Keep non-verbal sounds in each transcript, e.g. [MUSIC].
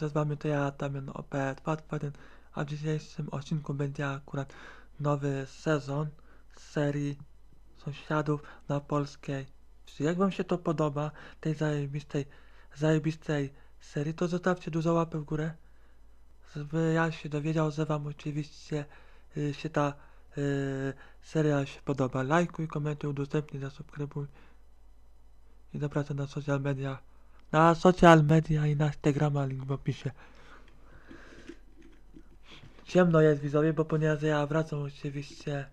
Siemanko, z wami to ja, Damian OP221, a w dzisiejszym odcinku będzie akurat nowy sezon serii Sąsiadów na polskiej wsi. Jak wam się to podoba, tej zajebistej, zajebistej serii, to zostawcie dużo łapy w górę, żeby ja się dowiedział, że wam oczywiście y, się ta y, seria się podoba. Lajkuj, komentuj, udostępnij, zasubskrybuj i zapraszam na social media na social media i na Instagrama, link w opisie. Ciemno jest widzowie, bo ponieważ ja wracam oczywiście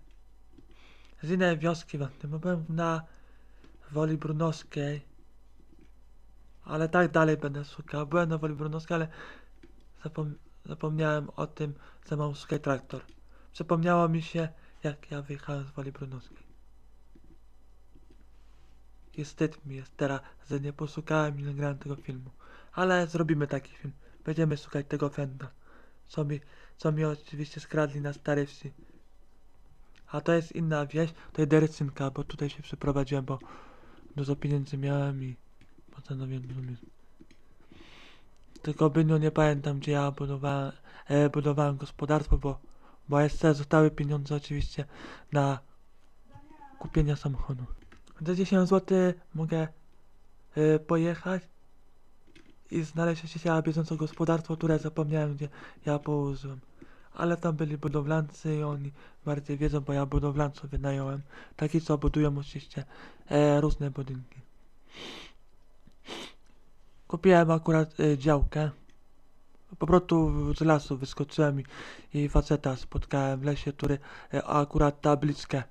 z innej wioski tym, bo byłem na Woli Brunowskiej, ale tak dalej będę szukał. Byłem na Woli Brunowskiej, ale zapom zapomniałem o tym, że mam szukać traktor. Przypomniało mi się, jak ja wyjechałem z Woli Brunowskiej. I wstyd mi jest teraz, że nie poszukałem i nagrałem tego filmu. Ale zrobimy taki film. Będziemy szukać tego fenda. Co mi, co mi oczywiście skradli na starej wsi. A to jest inna wieś, to jest Dercynka, bo tutaj się przeprowadziłem, bo dużo pieniędzy miałem i postanowiłem zrobić. Tylko bynio nie pamiętam, gdzie ja budowałem, e, budowałem gospodarstwo, bo, bo jeszcze zostały pieniądze oczywiście na kupienie samochodu. Za 10 zł mogę y, pojechać i znaleźć oczywiście bieżące gospodarstwo, które zapomniałem, gdzie ja położyłem. Ale tam byli budowlańcy i oni bardziej wiedzą, bo ja budowlańców wynająłem. Taki, co budują oczywiście e, różne budynki. Kupiłem akurat e, działkę. Po prostu z lasu wyskoczyłem i, i faceta spotkałem w lesie, który e, akurat tabliczkę e,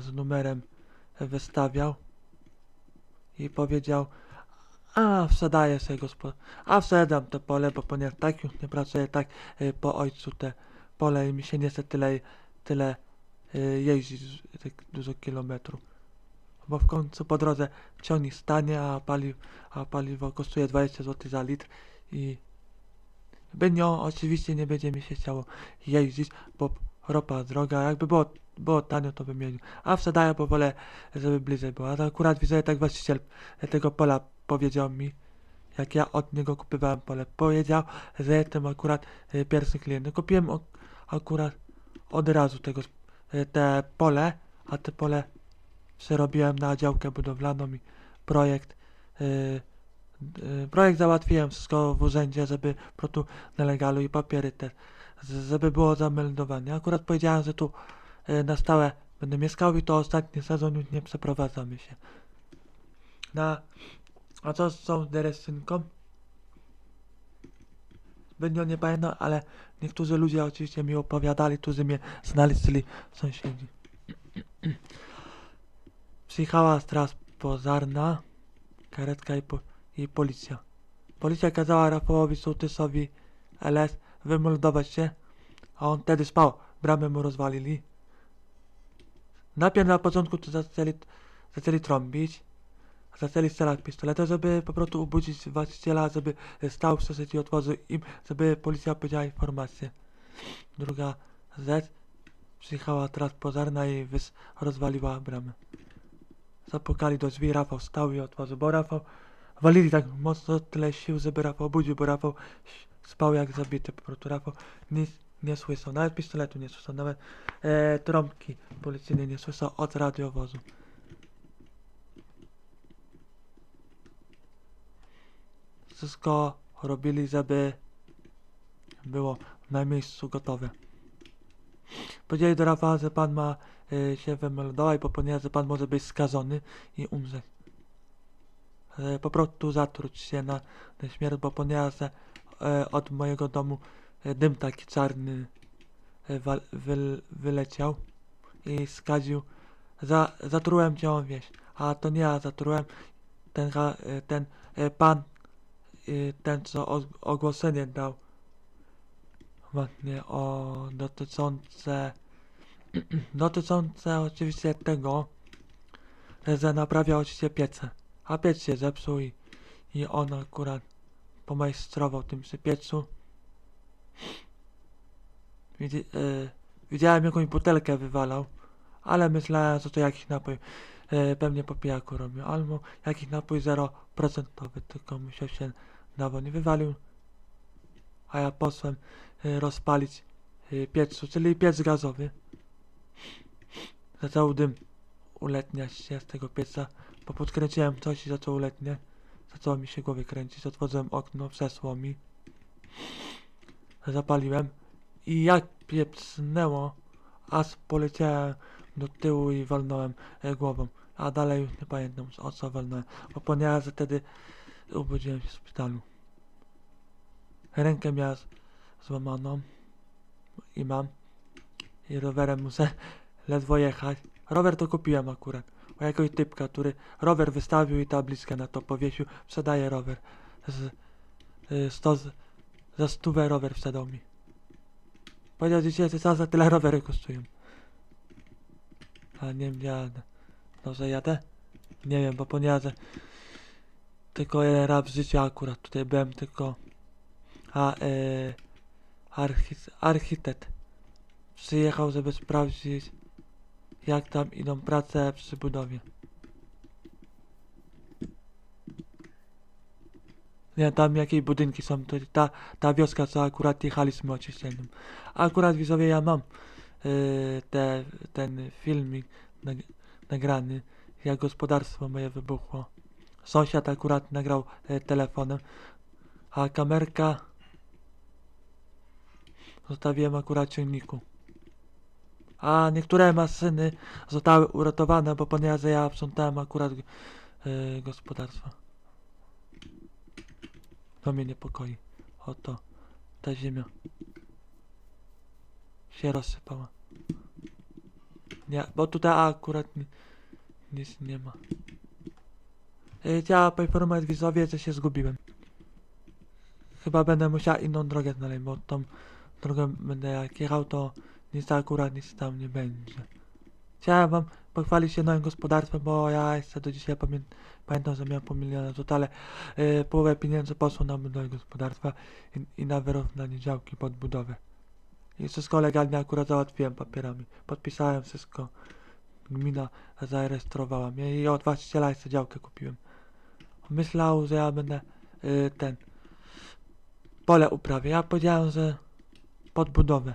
z numerem wystawiał i powiedział a wsadaję sobie gospod a wsadam to pole, bo ponieważ tak już nie pracuję tak y, po ojcu te pole i mi się nie chce tyle, tyle y, jeździć tak dużo kilometrów. Bo w końcu po drodze ciągnik stanie, a, paliw, a paliwo kosztuje 20 zł za litr i by nią oczywiście nie będzie mi się chciało jeździć, bo ropa droga, jakby było, było tanio to bym jeździł. A wsadaję, bo wolę, żeby bliżej było. A to akurat widzę, tak właściciel tego pola powiedział mi, jak ja od niego kupowałem pole. Powiedział, że jestem akurat e, pierwszy klient. No, Kupiłem akurat od razu tego, e, te pole, a te pole przerobiłem na działkę budowlaną i projekt e, projekt załatwiłem wszystko w urzędzie, żeby po prostu na legalu i papiery też, z- żeby było zameldowane. Akurat powiedziałem, że tu e, na stałe będę mieszkał i to ostatni sezon już nie przeprowadzamy się. Na, a co z tą dereszynką? Zbytnio nie pamiętam, ale niektórzy ludzie oczywiście mi opowiadali, którzy mnie znali, czyli sąsiedzi. Przyjechała straż pożarna, karetka i, po, i policja. Policja kazała Rafałowi Sołtysowi LS wymordować się, a on wtedy spał. Bramę mu rozwalili. Najpierw na początku to zaczęli, zaczęli trąbić, zaczęli strzelać pistoletem, żeby po prostu obudzić właściciela, żeby stał w i otworzył im, żeby policja powiedziała informację. Druga rzecz, przyjechała straż pożarna i wys- rozwaliła bramę. Zapukali do drzwi, Rafał stał i otworzył, bo Rafał walili tak mocno tyle sił, żeby Rafał obudził, bo Rafał spał jak zabity, po prostu Rafał nic nie słyszał, nawet pistoletu nie słyszał, nawet e, trąbki policyjnej nie słyszał od radiowozu. Wszystko robili, żeby było na miejscu gotowe. Powiedzieli do Rafała, że pan ma e, się wymeldować, bo ponieważ że pan może być skażony i umrzeć. E, po prostu zatruć się na, na śmierć, bo ponieważ e, od mojego domu e, dym taki czarny e, wyleciał i skaził. Za, zatrułem całą wieś, a to nie ja zatrułem, ten, e, ten e, pan, e, ten co og- ogłoszenie dał. Właśnie o dotyczące [CLEARS THROAT] dotyczące oczywiście tego, że naprawia oczywiście piece, a piec się zepsuł i, i on akurat pomajstrował tym przy piecu. Widzi, e, widziałem jakąś butelkę wywalał, ale myślałem, że to jakiś napój e, pewnie po pijaku robił, albo jakiś napój 0%, tylko musiał się na nie wywalił. A ja posłem y, rozpalić y, piecu, czyli piec gazowy. Zaczął dym uletniać się z tego pieca, bo podkręciłem coś i zaczął uletniać. Zaczęło mi się głowy kręcić, otworzyłem okno, przesło mi. Zapaliłem i jak pieprznęło, aż poleciałem do tyłu i walnąłem e, głową. A dalej już nie pamiętam o co walnąłem, bo ponieważ wtedy obudziłem się w szpitalu. Rękę miałem złamaną i mam. I rowerem muszę [LAUGHS] ledwo jechać. Rower to kupiłem akurat. U jakiegoś typka, który rower wystawił i tabliczkę na to powiesił. Sprzedaje rower. Z, y, sto, z, za stówę rower sprzedał mi. Powiedział, że dzisiaj za za tyle rowery kosztują. Ale nie wiem, jadę. Dobrze jadę? Nie wiem, bo ponieważ tylko jeden raz w życiu akurat tutaj byłem tylko a e, archi, architekt przyjechał, żeby sprawdzić jak tam idą prace przy budowie. Nie, tam jakie budynki są, to ta, ta wioska, co akurat jechaliśmy oczyszczeniem. Akurat widzowie, ja mam yy, te, ten filmik nag, nagrany, jak gospodarstwo moje wybuchło. Sąsiad akurat nagrał e, telefonem, a kamerka zostawiłem akurat ciągniku. A niektóre maszyny zostały uratowane, bo ponieważ ja sprzątałem akurat e, gospodarstwo. To mnie niepokoi. Oto ta ziemia się rozsypała. Nie, bo tutaj akurat ni, nic nie ma. E, Chciała poinformować widzowie, że się zgubiłem. Chyba będę musiał inną drogę znaleźć, bo tą drogę będę jak jechał, to nic akurat nic tam nie będzie. Chciałem wam pochwalić się nowym gospodarstwem, bo ja jeszcze do dzisiaj pamię pamiętam, że miałem pół miliona złotych, ale yy, połowę pieniędzy poszło na budowę gospodarstwa i, i na wyrównanie działki pod budowę. I wszystko legalnie akurat załatwiłem papierami. Podpisałem wszystko. Gmina zarejestrowała mnie i od właściciela jeszcze działkę kupiłem. Myślał, że ja będę yy, ten pole uprawię. Ja powiedziałem, że pod budowę.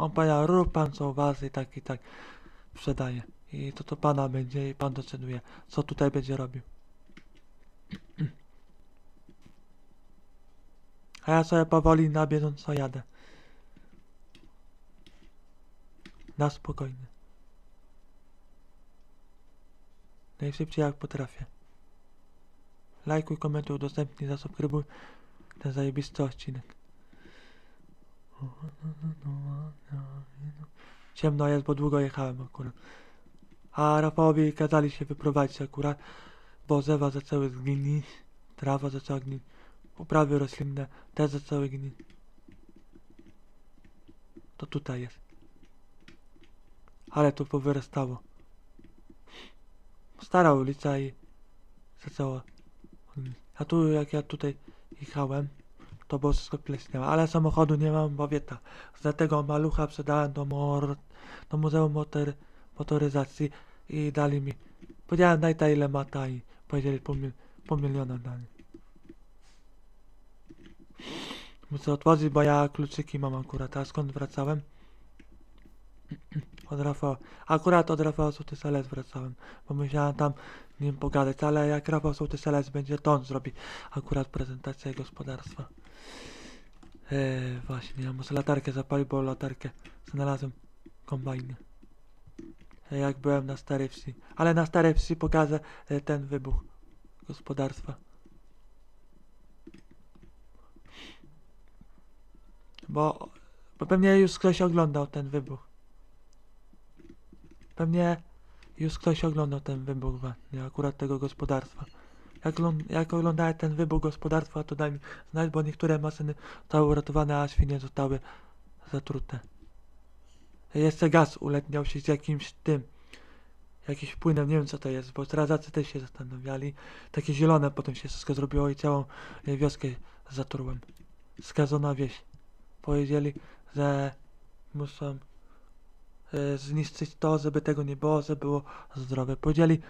On powiedział, rób pan co uważa i tak i tak sprzedaje. I to to pana będzie i pan decyduje, co tutaj będzie robił. [CLEARS THROAT] A ja sobie powoli na bieżąco jadę. Na spokojnie. Najszybciej jak potrafię. Lajkuj, komentuj, udostępnij, zasubskrybuj ten zajebisty odcinek. Ciemno jest, bo długo jechałem akurat. A Rafałowi kazali się wyprowadzić akurat, bo zewa zaczęły zgnić, trawa zaczęła gnić, uprawy roślinne też zaczęły gnić. To tutaj jest. Ale tu powyrastało. Stara ulica i zaczęło gnić. A tu jak ja tutaj jechałem, to wszystko pleśniałe, ale samochodu nie mam, bo wieta. Dlatego malucha sprzedałem do, mor, do Muzeum Motor, Motoryzacji i dali mi. Powiedziałem daj ta ile ma ta i powiedzieli pół, mil, pół miliona dali. Muszę otworzyć, bo ja kluczyki mam akurat, a skąd wracałem? Od Rafała. Akurat od Rafała Sołtyseles wracałem, bo musiałem tam nim pogadać, ale jak Rafał Sołtyseles będzie, to on zrobi akurat prezentację gospodarstwa. Eee, właśnie, ja muszę latarkę zapalić, bo latarkę znalazłem kombajnie. E, jak byłem na starej wsi. Ale na starej wsi pokażę e, ten wybuch gospodarstwa. Bo, bo pewnie już ktoś oglądał ten wybuch. Pewnie już ktoś oglądał ten wybuch właśnie, akurat tego gospodarstwa. Jak, jak oglądałem ten wybuch gospodarstwa, to daj mi znać, bo niektóre maszyny zostały uratowane, a świnie zostały zatrute. Jeszcze gaz uletniał się z jakimś tym, jakiś płynem, nie wiem co to jest, bo strażacy też się zastanawiali. Takie zielone potem się wszystko zrobiło i całą wioskę zatrułem. Skazona wieś. Powiedzieli, że muszą e, zniszczyć to, żeby tego nie było, żeby było zdrowe. Powiedzieli,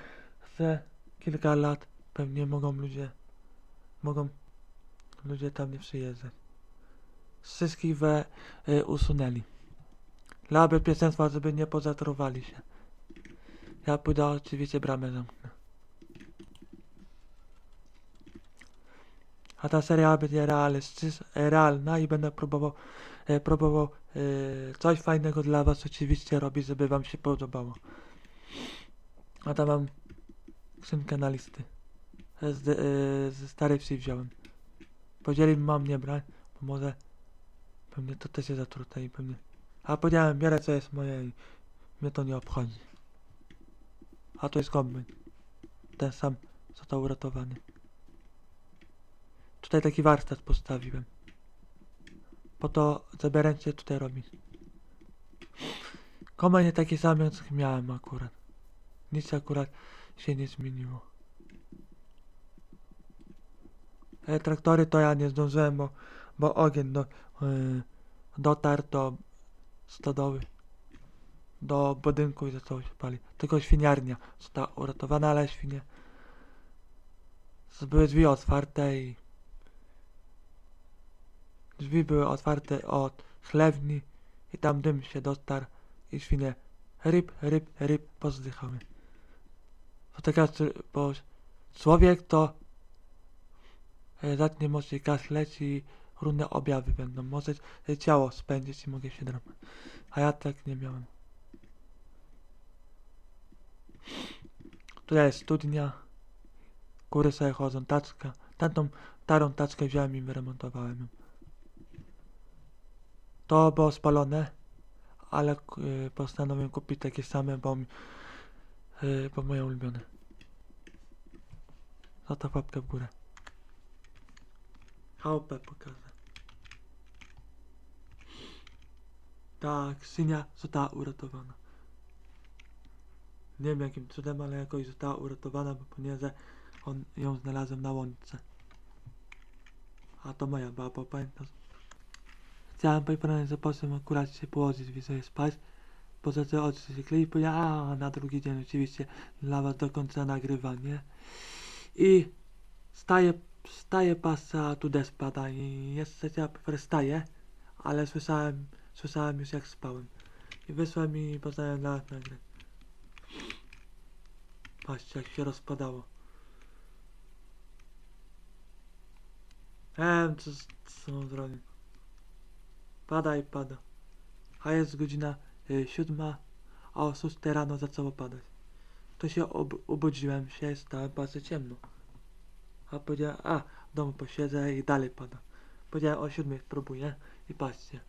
że kilka lat pewnie mogą ludzie, mogą Ludzie tam nie przyjeżdżają. Wszystkich we y, usunęli. Dla bezpieczeństwa, żeby nie pozatrowali się. Ja pójdę oczywiście bramę zamknę. A ta seria będzie realna i będę próbował, e, próbował e, coś fajnego dla was oczywiście robić, żeby wam się podobało. A tam mam skrzynkę na listy. Z, e, ze starej wsi wziąłem. Powiedzieli mi mam nie brać, bo może pewnie to też jest zatrute i pewnie... A powiedziałem, biorę co jest moje i mnie to nie obchodzi. A to jest kombin. Ten sam, to uratowany. Tutaj taki warsztat postawiłem. Po to zabierajcie tutaj robić. Kombajn jest taki sam jak miałem akurat. Nic akurat się nie zmieniło. E, traktory to ja nie zdążyłem, bo, bo ogień do, yy, dotarł do stodoły. Do budynku i zaczęło się palić. Tylko świniarnia została uratowana, ale świnie były drzwi otwarte i drzwi były otwarte od chlewni i tam dym się dotarł i świnie ryb, ryb, ryb pozdychały. Str- bo człowiek to zacznie może kaszleć i różne objawy będą. Może e, ciało spędzić i mogę się drapać. A ja tak nie miałem. Tutaj jest studnia. Góry sobie chodzą, taczka. Tamtą starą taczkę wziąłem i wyremontowałem ją. To było spalone, ale y, postanowiłem kupić takie same, bo, mi- y, bo moje ulubione. Za to papkę w górę. Chałupę pokażę. Tak, synia została uratowana. Nie wiem jakim cudem, ale jakoś została uratowana, bo ponieważ on ją znalazłem na łące. A to moja baba, pamiętam. Chciałem pojechać za posłem akurat się położyć, widzę spać. Poza tym oczy się klei, a na drugi dzień oczywiście dla was do końca nagrywanie. I staje, staje pasa, tu deszcz pada i jeszcze ja staję, ale słyszałem, słyszałem już jak spałem. I wysłałem i poznałem was nagrać. Patrzcie jak się rozpadało. Em, co, co mam zrobić? Pada i pada. A jest godzina y, siódma, a o szóstej rano zaczęło padać. To się ob obudziłem się, stałem bardzo ciemno. A powiedziałem, a w domu posiedzę i dalej pada. Powiedziałem o siódmej spróbuję i patrzcie.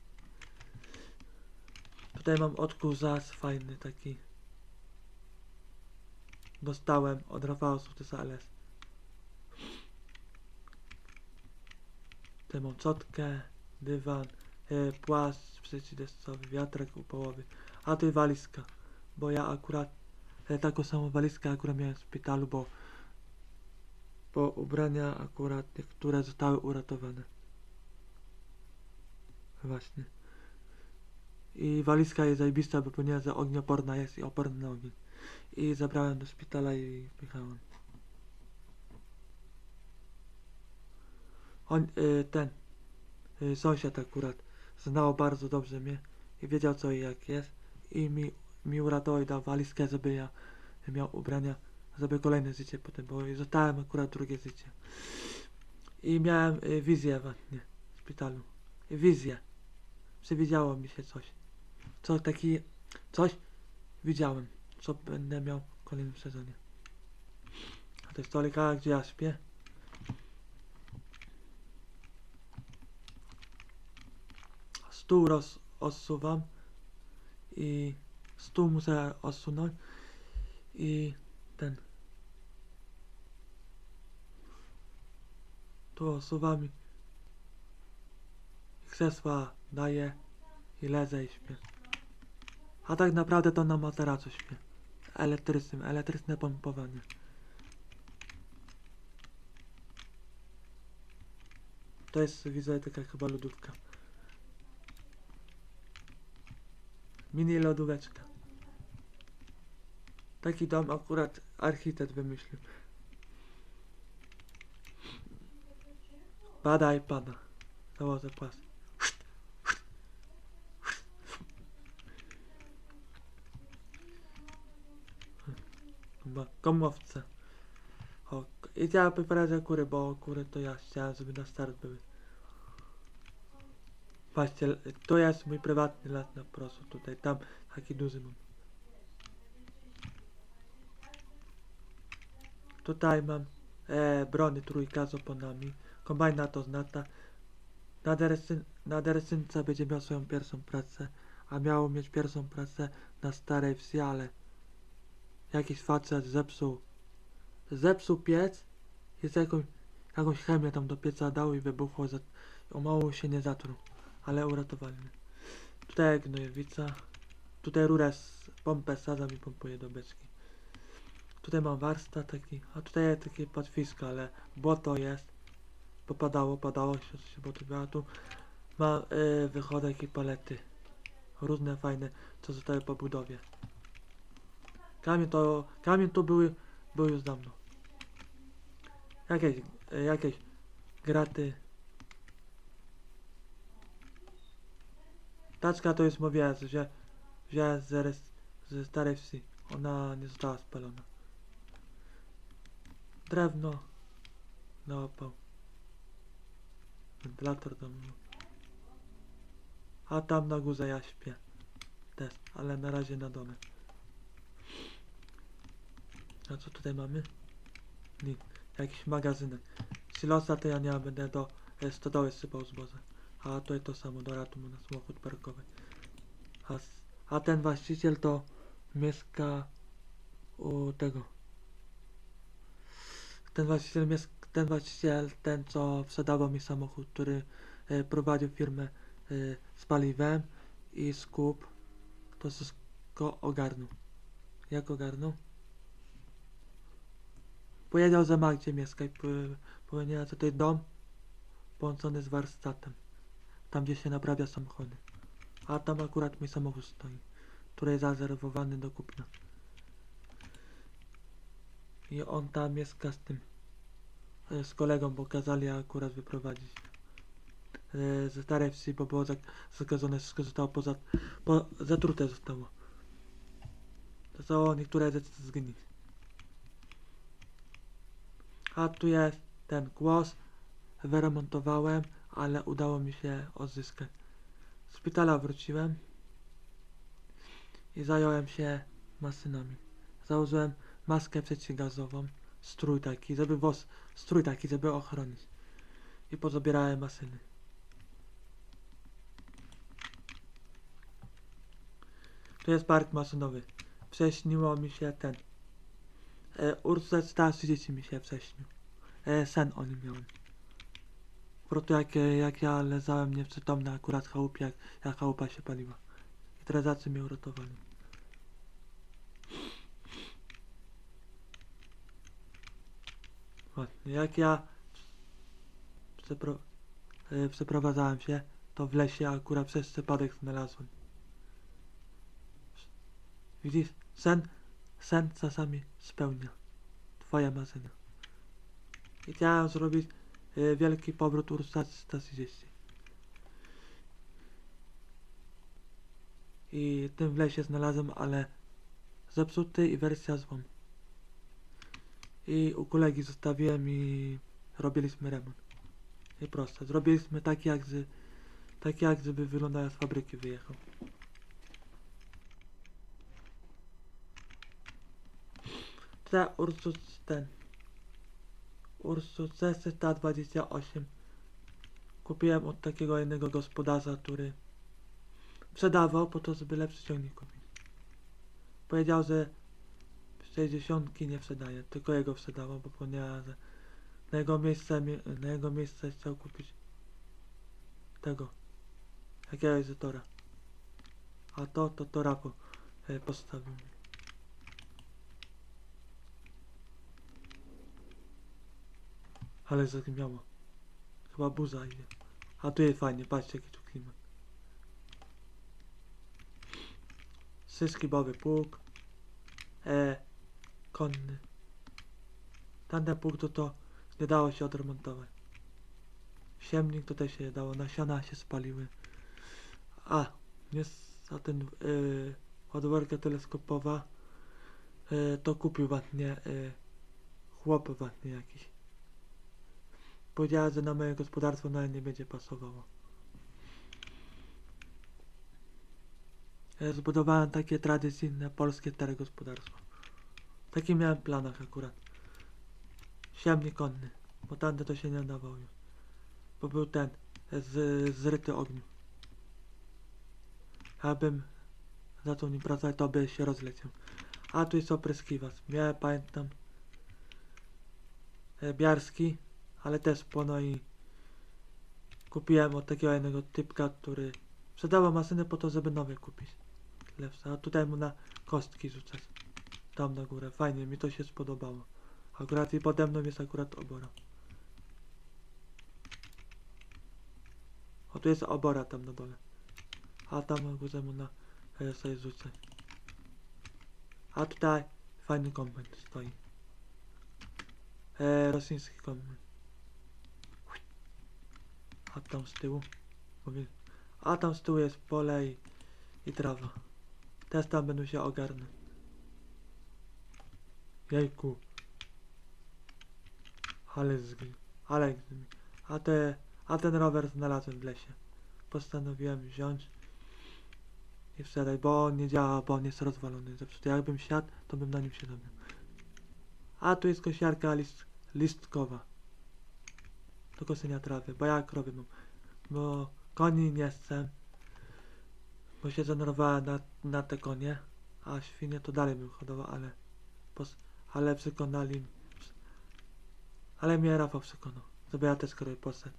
Tutaj mam odkurzacz fajny taki. Dostałem od Rafała Sołtysa LS. Tutaj mam dywan, e, płaszcz przeciwdeszczowy, wiatrak u połowy, a tu walizka, bo ja akurat e, taką samą walizkę akurat miałem w szpitalu, bo bo ubrania akurat niektóre zostały uratowane. Właśnie. I walizka jest zajebista, bo ponieważ ognioporna jest i oporna na ogień. I zabrałem do szpitala i wjechałem. On, y, ten, y, sąsiad akurat znał bardzo dobrze mnie i wiedział co i jak jest i mi, mi uratował i dał walizkę, żeby ja miał ubrania, żeby kolejne życie potem, bo zostałem akurat drugie życie. I miałem y, wizję właśnie w szpitalu. Wizję. Przewidziało mi się coś. Co taki, coś widziałem, co będę miał w kolejnym sezonie. A to jest stolika, gdzie ja śpię. Stół roz, odsuwam i stół muszę odsunąć i ten tu odsuwam i krzesła daję i lezę i śpię. A tak naprawdę to na materacu śpię. Elektrycznym, elektryczne pompowanie. To jest, widzę, taka chyba lodówka. Mini lodóweczka. Taki dom akurat architekt wymyślił. Pada i pada. Założę pas. Komowce. O, i ja wyprowadzę kury, bo kury to ja chciałem, żeby na start były. Patrzcie, to jest mój prywatny las na prosto tutaj, tam taki duży mam. Tutaj mam e, brony trójka z oponami, kombajna to znata. Na, deresyn, na deresynce będzie miał swoją pierwszą pracę, a miało mieć pierwszą pracę na starej wsi, ale jakiś facet zepsuł, zepsuł piec i z jakąś, jakąś chemię tam do pieca dał i wybuchło, za, o mało się nie zatruł, ale uratowali mnie. Tutaj gnojowica, tutaj rurę z pompę sadzam i pompuję do beczki. Tutaj mam warsztat taki, a tutaj jest takie płatwisko, ale błoto jest, bo padało, się, się błoto a tu mam y, wychodek i palety, różne fajne, co zostały po budowie. Kamień to, kamień to były, był już dawno. Jakieś, e, jakieś graty. Taczka to już mówiłem, że wziąłem z, res- ze starej wsi. Ona nie została spalona. Drewno. Na opał. Wentylator tam. był. A tam na górze ja śpię. Też, ale na razie na dole. A co tutaj mamy? Nic. Jakiś magazynek. Silosa to ja nie będę do e, stodoły sypał zboże. A to jest to samo, do ratumu na samochód parkowy. A, a ten właściciel to mieszka u tego. Ten właściciel, mies- ten właściciel, ten co sprzedawał mi samochód, który e, prowadził firmę e, z paliwem i skup, to wszystko ogarnął. Jak ogarnął? Powiedział, że ma gdzie mieszkać. Po- Powiedziała, że to jest dom połączony z warsztatem. Tam, gdzie się naprawia samochody. A tam akurat mój samochód stoi, który jest zarezerwowany do kupna. I on tam mieszka z tym, z kolegą, bo kazali akurat wyprowadzić. E, Ze starej wsi, bo było zak- zakazane, wszystko zostało poza, po, zatrute zostało. Są niektóre rzeczy zgnić. A tu jest ten głos. Wyremontowałem, ale udało mi się odzyskać. Z szpitala wróciłem i zająłem się maszynami. Założyłem maskę przeciwgazową, strój taki, żeby wos, strój taki, żeby ochronić. I pozabierałem maszyny. Tu jest park maszynowy. Prześniło mi się ten. E, Ursus 130 mi się wcześniej. E, sen o nim miałem. Po jak, jak ja lezałem nieprzytomny akurat chałupie, jak, jak chałupa się paliła. I strażacy mnie uratowali. Właśnie, jak ja przepro, e, przeprowadzałem się, to w lesie akurat przez przypadek znalazłem. Widzisz, sen, sen czasami spełnia twoja marzenia. I chciałem zrobić e, wielki powrót Ursa 130. I tym w lesie znalazłem, ale zepsuty i wersja złą. I u kolegi zostawiłem i robiliśmy remont. I proste. Zrobiliśmy tak jak z, tak jak gdyby wyglądał z fabryki wyjechał. Te Ursus ten. Ursus C328 kupiłem od takiego jednego gospodarza, który sprzedawał po to, żeby lepszy ciągnik kupić. Powiedział, że 60 nie sprzedaje, tylko jego sprzedawał, bo że na jego miejsce, mi- na jego miejsce chciał kupić tego, jakiegoś Zetora. A to, to, to Rapo e, postawił. mi. Ale zagmiało. Chyba buza idzie. A tu jest fajnie, patrzcie jaki tu klimat. Syskibowy pług. E, konny. Pług to nie dało się odremontować. siemnik tutaj się dało, nasiona się spaliły. A, jest a ten yy, ładowarka teleskopowa, yy, to kupił właśnie yy, chłop właśnie jakiś. Powiedziała, że na moje gospodarstwo nawet nie będzie pasowało. Zbudowałem takie tradycyjne polskie stare gospodarstwo. Taki miałem w planach akurat. Siemnik konny, bo tamte to się nie nadawał już. Bo był ten, z, zryty ogniu. Abym zaczął nim pracować, to by się rozleciał. A tu jest opryskiwas. Miałem, pamiętam, e, biarski, ale też płono i kupiłem od takiego jednego typka, który sprzedawał maszyny po to, żeby nowe kupić. Lepsze. A tutaj mu na kostki rzucać. Tam na górę. Fajnie, mi to się spodobało. Akurat i pode mną jest akurat obora. O, tu jest obora tam na dole. A tam na górze mu na e, sobie rzucę. A tutaj fajny kombajn stoi. E, rosyjski kombajn. A tam z tyłu. A tam z tyłu jest pole i, i trawa. Teraz tam będą się ogarnąć. Jejku. Ale zgli. Ale. A te, a ten rower znalazłem w lesie. Postanowiłem wziąć i wsiadać, bo on nie działa, bo on jest rozwalony. Zepsuty. Jakbym siadł, to bym na nim się dobił. A tu jest kosiarka list, listkowa. Do kosenia trawy, bo ja krowy mam. Bo koni nie chcę. Bo się zanurowałem na, na te konie. A świnie to dalej bym hodował, ale... Pos, ale przekonali... Ale mnie Rafał przekonał. Żeby ja też krowy poszedł.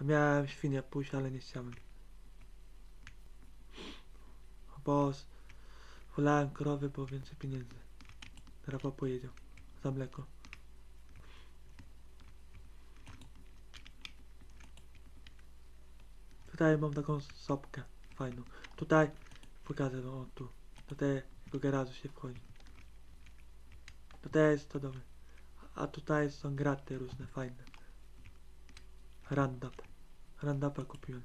A miałem świnie pójść, ale nie chciałem. Bo wolałem krowy, bo więcej pieniędzy. Rafał pojedzie za mleko. Tutaj mam taką sopkę fajną. Tutaj pokażę wam, o tu. Do tego garażu się wchodzi. Tutaj jest to domy. A tutaj są graty różne, fajne. Randap. Randapa kupiłem.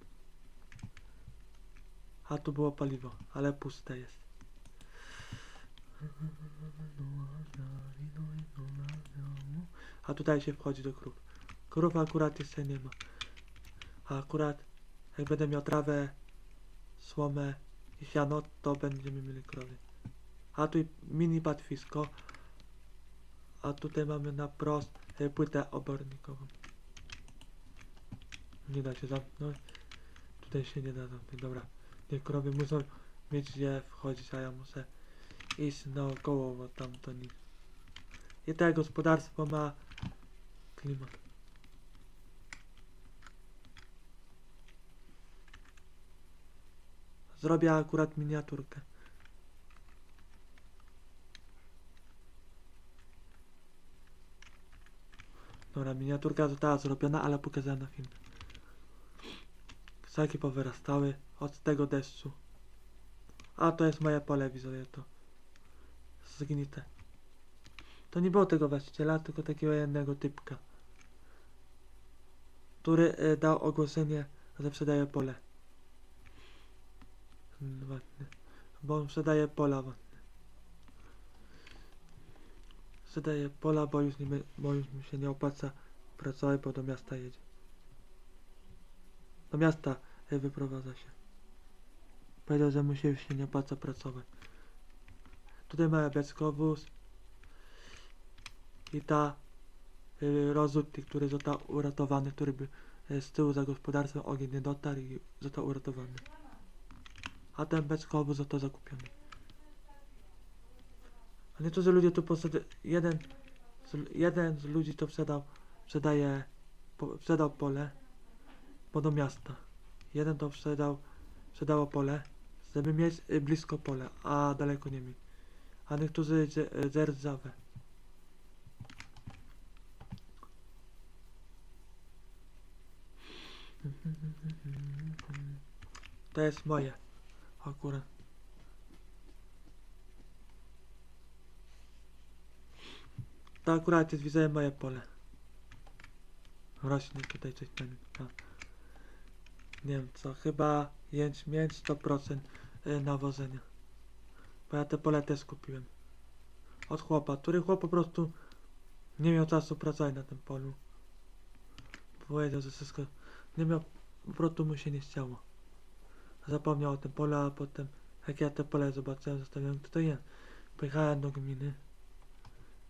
A tu było paliwo, ale puste jest. A tutaj się wchodzi do krów. Krów akurat jeszcze nie ma. A akurat jak będę miał trawę, słomę i siano, to będziemy mieli krowy. A tu mini patwisko. A tutaj mamy na prost e, płytę obornikową. Nie da się zamknąć. Tutaj się nie da zamknąć. Dobra. Te krowy muszą mieć gdzie wchodzić, a ja muszę iść naokoło, bo tam to nic. I te gospodarstwo ma klimat. Zrobię akurat miniaturkę. Dobra, miniaturka została zrobiona, ale pokazana na filmie. Ksaki powyrastały od tego deszczu. A to jest moje pole, widzowie, to zgnite. To nie było tego właściciela, tylko takiego jednego typka, który e, dał ogłoszenie, że sprzedaje pole. Mm, Właśnie. Bo on sprzedaje pola właśnie. Sprzedaje pola, bo już, nie, bo już mu się nie opłaca pracować, bo do miasta jedzie. Do miasta e, wyprowadza się. Powiedział, że mu się już nie opłaca pracować. Tutaj mamy beczkowóz. I ta y, rozrzutnik, który został uratowany, który by y, z tyłu za gospodarstwem ogień nie dotarł i został uratowany. A ten beczkowóz został zakupiony. Nie to, że ludzie tu posadzili. Jeden, z, jeden z ludzi to sprzedał, sprzedaje, po, sprzedał pole, bo do miasta. Jeden to sprzedał, sprzedało pole, żeby mieć y, blisko pole, a daleko nie mi. A niektórzy dzierżawę. To jest moje. Akurat. To akurat jest widzę moje pole. Rośnie tutaj coś tam. Nie wiem co, chyba jęczmień 100% y, nawożenia. Bo ja te pole też kupiłem. Od chłopa, który chłop po prostu nie miał czasu pracować na tym polu. Powiedział, że wszystko nie miał, po prostu mu się nie chciało. Zapomniał o tym polu, a potem jak ja te pole zobaczyłem, zostawiłem, kto to. Pojechałem do gminy,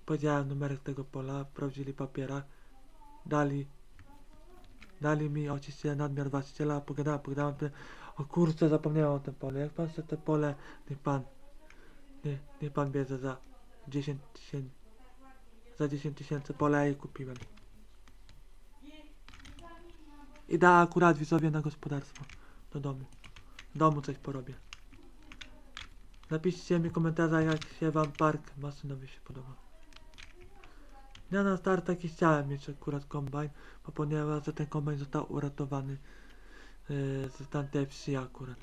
powiedziałem numerek tego pola, sprawdzili papiera, dali, dali mi oczywiście nadmiar właściciela, pogadałem, pogadałem, o kurczę, zapomniałem o tym polu, jak pan chce te pole, niech pan, nie, niech pan bierze za 10 tysięcy, za 10 tysięcy pola i kupiłem. I da akurat widzowie na gospodarstwo, do domu, w domu coś porobię. Napiszcie mi w komentarzach, jak się wam park maszynowy się podoba. Ja na start taki chciałem mieć akurat kombajn, bo ponieważ ten kombajn został uratowany yy, z tamtej wsi akurat.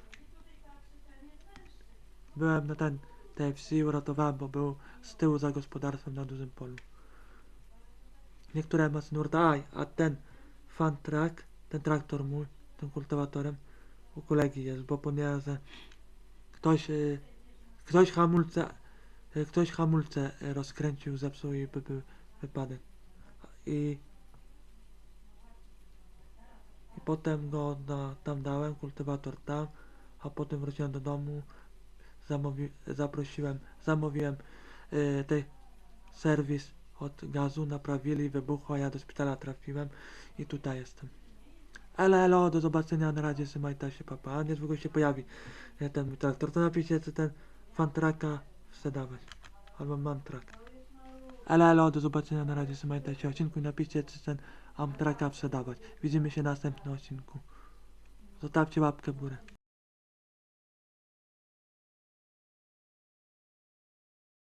Byłem na ten, tej wsi, uratowałem, bo był z tyłu za gospodarstwem na dużym polu. Niektóre maszyny uratowały, a ten fan track, ten traktor mój, tym kultywatorem, u kolegi jest, bo ponieważ ktoś, yy, ktoś hamulce, yy, ktoś hamulce rozkręcił, zepsuł i by był wypadek. I, i potem go na, tam dałem, kultywator tam, a potem wróciłem do domu, zamówi, zaprosiłem, zamówiłem yy, tej serwis od gazu, naprawili, wybuchło, ja do szpitala trafiłem i tutaj jestem. Elo, elo, do zobaczenia na razie, trzymajcie się, papa. Niedługo się pojawi ten traktor. To napiszcie, czy ten fantraka chce dawać. Albo mantrak. Elo, elo, do zobaczenia na razie, trzymajcie się odcinku i napiszcie, czy ten amtraka chce dawać. Widzimy się w następnym odcinku. Zostawcie łapkę w górę.